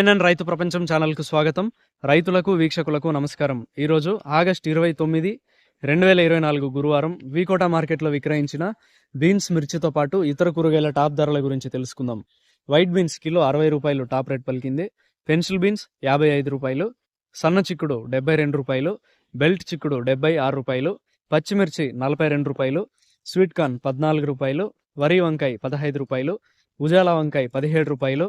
CNN రైతు ప్రపంచం ఛానల్కు స్వాగతం. రైతులకు వీక్షకులకు నమస్కారం. ఈరోజు ఆగస్ట్ ఇరవై తొమ్మిది రెండు వేల ఇరవై నాలుగు గురువారం వీకోట మార్కెట్లో విక్రయించిన బీన్స్ మిర్చితో పాటు ఇతర కూరగాయల టాప్ ధరల గురించి తెలుసుకుందాం. వైట్ బీన్స్ కిలో అరవై రూపాయలు టాప్ రేట్ పలికింది. పెన్సిల్ బీన్స్ యాభై ఐదు రూపాయలు సన్న చిక్కుడు డెబ్బై రెండు రూపాయలు బెల్ట్ చిక్కుడు డెబ్బై ఆరు రూపాయలు పచ్చిమిర్చి నలభై రెండు రూపాయలు స్వీట్ కార్న్ పద్నాలుగు రూపాయలు వరి వంకాయ పదహైదు రూపాయలు ఉజాల వంకాయ పదిహేడు రూపాయలు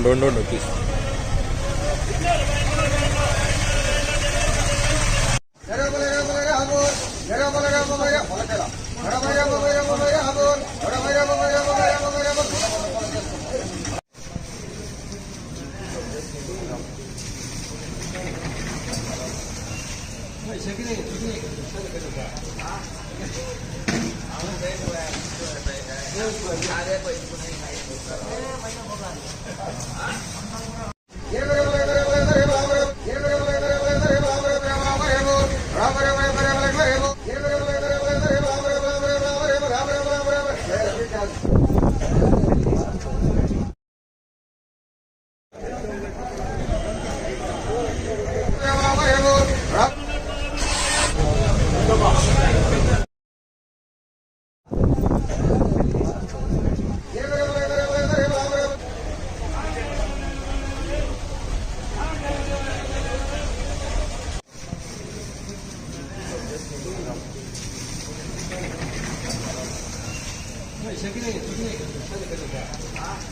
no, no, no, no. 大家好大家好啊这个好的谢啊。